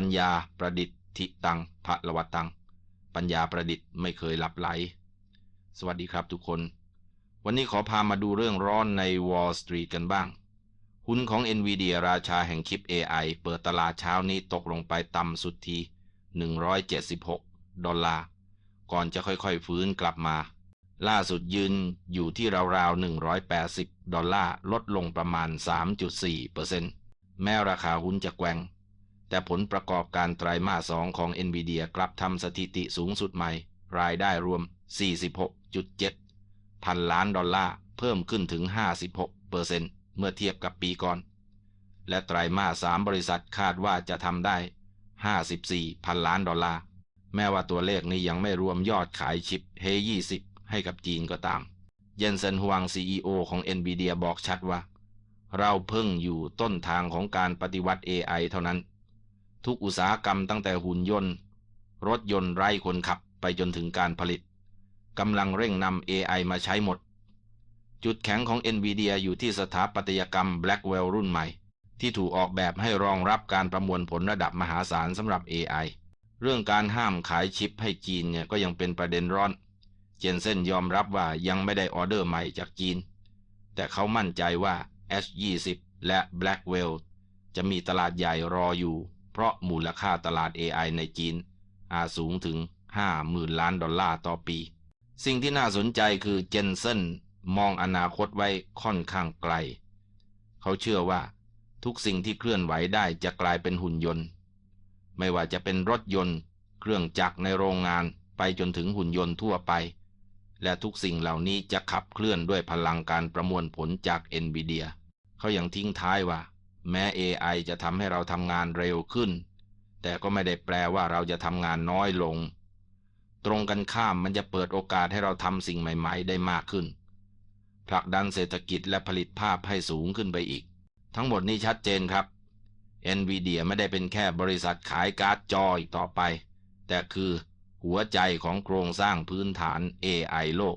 ปัญญาประดิษฐิตังพระละวตัง ปัญญาประดิษฐ์ไม่เคยหลับไหล สวัสดีครับทุกคน วันนี้ขอพามาดูเรื่องร้อนใน Wall Street กันบ้าง หุ้นของ NVIDIA ราชาแห่งคลิป AI เปิดตลาดเช้านี้ตกลงไปต่ำสุดที 176 ดอลลาร์ ก่อนจะค่อยๆฟื้นกลับมา ล่าสุดยืนอยู่ที่ราวๆ 180 ดอลลาร์ ลดลงประมาณ 3.4%แม้ราคาหุ้นจะแกว่ง แต่ผลประกอบการไตรมาสสองของ NVIDIA กลับทำสถิติสูงสุดใหม่ รายได้รวม 46.7 พันล้านดอลลาร์ เพิ่มขึ้นถึง 56%เมื่อเทียบกับปีก่อน และไตรมาสสามบริษัทคาดว่าจะทำได้ 54 พันล้านดอลลาร์ แม้ว่าตัวเลขนี้ยังไม่รวมยอดขายชิป H20 ให้กับจีนก็ตาม เยนเซนฮวง CEO ของ NVIDIA บอกชัดว่า เราเพิ่งอยู่ต้นทางของการปฏิวัติ AI เท่านั้น ทุกอุตสาหกรรมตั้งแต่หุ่นยนต์ รถยนต์ไร้คนขับไปจนถึงการผลิตกำลังเร่งนำ AI มาใช้หมด จุดแข็งของ NVIDIA อยู่ที่สถาปัตยกรรม Blackwell รุ่นใหม่ ที่ถูกออกแบบให้รองรับการประมวลผลระดับมหาศาลสำหรับ AI เรื่องการห้ามขายชิปให้จีนเนี่ยก็ยังเป็นประเด็นร้อน เจนเซนยอมรับว่ายังไม่ได้ออเดอร์ใหม่จากจีน แต่เขามั่นใจว่า H20 และ Blackwell จะมีตลาดใหญ่รออยู่ เพราะมูลค่าตลาด AI ในจีน อาจสูงถึง 50,000 ล้านดอลลาร์ต่อปี สิ่งที่น่าสนใจคือเจนเซนมองอนาคตไว้ค่อนข้างไกล เขาเชื่อว่า ทุกสิ่งที่เคลื่อนไหวได้จะกลายเป็นหุ่นยนต์ ไม่ว่าจะเป็นรถยนต์ เครื่องจักรในโรงงานไปจนถึงหุ่นยนต์ทั่วไป และทุกสิ่งเหล่านี้จะขับเคลื่อนด้วยพลังการประมวลผลจาก NVIDIA เขายัางทิ้งท้ายว่า แม้ AI จะทำให้เราทำงานเร็วขึ้น แต่ก็ไม่ได้แปลว่าเราจะทำงานน้อยลง ตรงกันข้ามมันจะเปิดโอกาสให้เราทำสิ่งใหม่ ๆ ได้มากขึ้น ผลักดันเศรษฐกิจและผลิตภาพให้สูงขึ้นไปอีก ทั้งหมดนี้ชัดเจนครับ NVIDIA ไม่ได้เป็นแค่บริษัทขายการ์ดจออีกต่อไป แต่คือหัวใจของโครงสร้างพื้นฐาน AI โลก